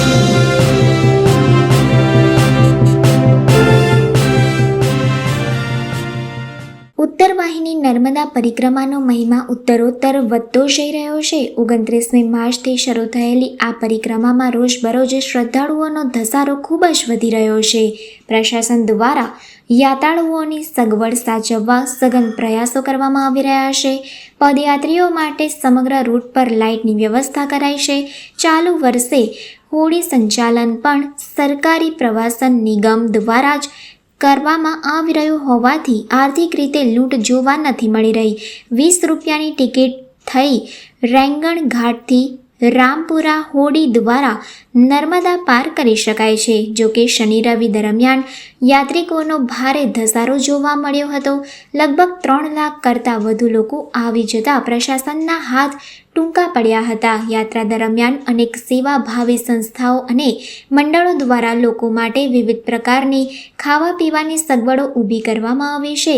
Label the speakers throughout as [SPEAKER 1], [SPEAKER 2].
[SPEAKER 1] Thank you. ઉત્તર વાહિની નર્મદા પરિક્રમાનો મહિમા ઉત્તરોત્તર વધતો જઈ રહ્યો છે. ઓગણત્રીસમી માર્ચથી શરૂ થયેલી આ પરિક્રમામાં રોજબરોજ શ્રદ્ધાળુઓનો ધસારો ખૂબ જ વધી રહ્યો છે. પ્રશાસન દ્વારા યાત્રાળુઓની સગવડ સાચવવા સઘન પ્રયાસો કરવામાં આવી રહ્યા છે. પદયાત્રીઓ માટે સમગ્ર રૂટ પર લાઇટની વ્યવસ્થા કરાઈ છે. ચાલુ વર્ષે હોળી સંચાલન પણ સરકારી પ્રવાસન નિગમ દ્વારા જ કરવામાં આવી રહ્યું હોવાથી આર્થિક રીતે લૂંટ જોવા નથી મળી રહી. વીસ રૂપિયાની ટિકિટ થઈ રેંગણ ઘાટથી રામપુરા હોડી દ્વારા નર્મદા પાર કરી શકાય છે. જો કે શનિ રવિ દરમિયાન યાત્રિકોનો ભારે ધસારો જોવા મળ્યો હતો. લગભગ ત્રણ લાખ કરતાં વધુ લોકો આવી જતા પ્રશાસનના હાથ ટૂંકા પડ્યા હતા. યાત્રા દરમિયાન અનેક સેવાભાવી સંસ્થાઓ અને મંડળો દ્વારા લોકો માટે વિવિધ પ્રકારની ખાવા પીવાની સગવડો ઊભી કરવામાં આવી છે.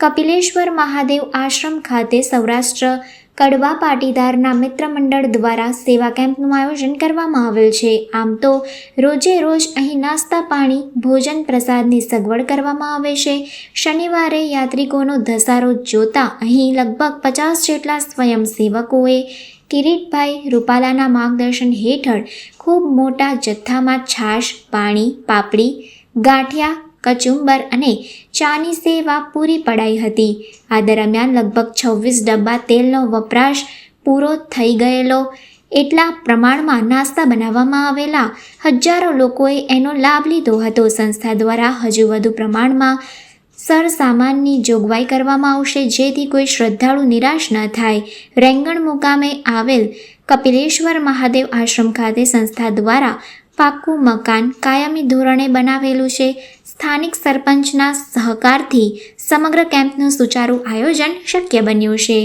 [SPEAKER 1] કપિલેશ્વર મહાદેવ આશ્રમ ખાતે સૌરાષ્ટ્ર કડવા પાટીદારના મિત્ર મંડળ દ્વારા સેવા કેમ્પનું આયોજન કરવામાં આવેલ છે. આમ તો રોજે રોજ અહીં નાસ્તા, પાણી, ભોજન પ્રસાદની સગવડ કરવામાં આવે છે. શનિવારે યાત્રિકોનો ધસારો જોતા અહીં લગભગ પચાસ જેટલા સ્વયંસેવકોએ કિરીટભાઈ રૂપાલાના માર્ગદર્શન હેઠળ ખૂબ મોટા જથ્થામાં છાશ, પાણી, પાપડી, ગાંઠિયા, કચુંબર અને ચાની સેવા પૂરી પડાઈ હતી. આ દરમિયાન લગભગ છવ્વીસ ડબ્બા તેલનો વપરાશ પૂરો થઈ ગયેલો. એટલા પ્રમાણમાં નાસ્તા બનાવવામાં આવેલા હજારો લોકોએ એનો લાભ લીધો હતો. સંસ્થા દ્વારા હજુ વધુ પ્રમાણમાં સરસામાનની જોગવાઈ કરવામાં આવશે, જેથી કોઈ શ્રદ્ધાળુ નિરાશ ન થાય. રેંગણ મુકામે આવેલ કપિલેશ્વર મહાદેવ આશ્રમ ખાતે સંસ્થા દ્વારા પાક્કું મકાન કાયમી ધોરણે બનાવેલું છે. સ્થાનિક સરપંચના સહકારથી સમગ્ર કેમ્પનું સુચારું આયોજન શક્ય બન્યું છે.